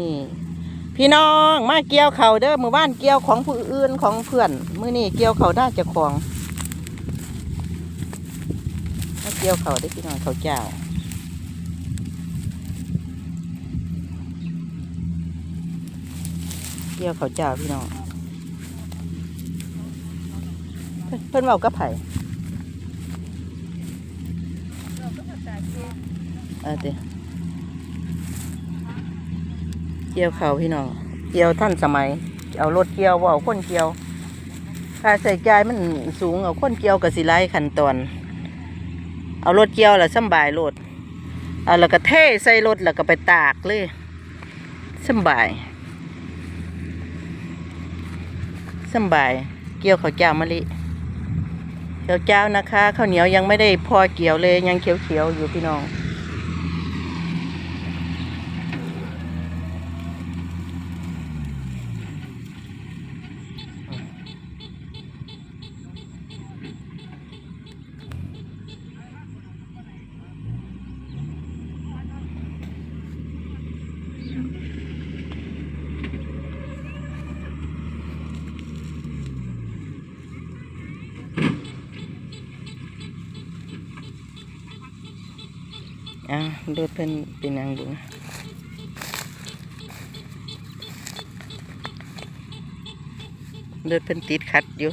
นี่ พี่น้องมาเกี่ยวเขาเด้อมือบ้านเกี่ยวของผู้อื่นของเพื่อนมือนี่เกี่ยวเขาได้จะของมาเกี่ยวเขาได้พี่น้องเขาเจ้าเกี่ยวเขาเจ้าพี่น้องเพิ่นเพิ่นเว้ากับไผเออเดี๋ยว เกี่ยวเขาพี่น้องเกี่ยวท่านสมัย เอารถเกี่ยวว่าเอาคนเกี่ยวค่าใส่จ่ายมันสูงเอาคนเกี่ยวกับสิไลขั้นตอน เอารถเกี่ยวแล้วสบายรถเอาแล้วก็เทใส่รถแล้วก็ไปตากเลยสบายสบาย เกี่ยวข้าวเจ้ามะลิข้าวเจ้านะคะข้าวเหนียวยังไม่ได้พอเกี่ยวเลยยังเขียวๆอยู่พี่น้อง อะเลือดเพิ่นเป็นหยังบุเลือดเพิ่นติดขัดอยู่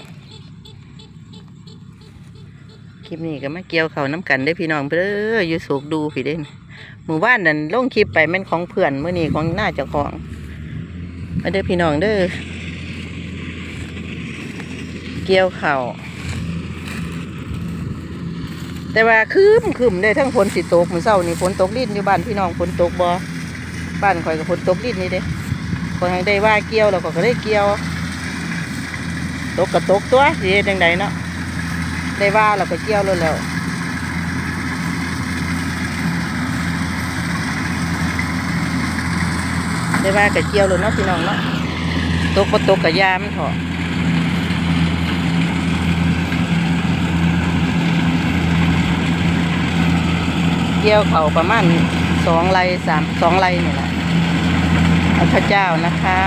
คลิปนี้ก็มาเกี่ยวเขาน้ำกันได้พี่น้องเด้ออยู่โศกดูพี่เด่นหมู่บ้านนั่นลงคลิปไปแม่นของเพื่อนเมื่อนี้ของหน้าเจ้าของมาเด้อพี่น้องเด้อเกี่ยวเขาแต่ว่าคืมคืมได้ทั้งฝนสิตกมือเช้านี่ฝนตกลิ้นอยู่บ้านพี่น้องฝนตกบ่บ้านข่อยก็ฝนตกลิ้นนี่เด้ข่อยให้ได้ว่าเกี่ยวแล้วก็ได้เกี่ยวตกก็ตกตัวสิยังไดเนาะ ได้ว่าแล้วก็เกี่ยวแล้วแล้วได้ว่าก็เกี่ยวแล้วเนาะพี่น้องเนาะตกบ่ตกก็ยามันเถอะเกี่ยวเขาประมาณสองไร่สามสองไร่นี่แหละเอาข้าเจ้านะคะ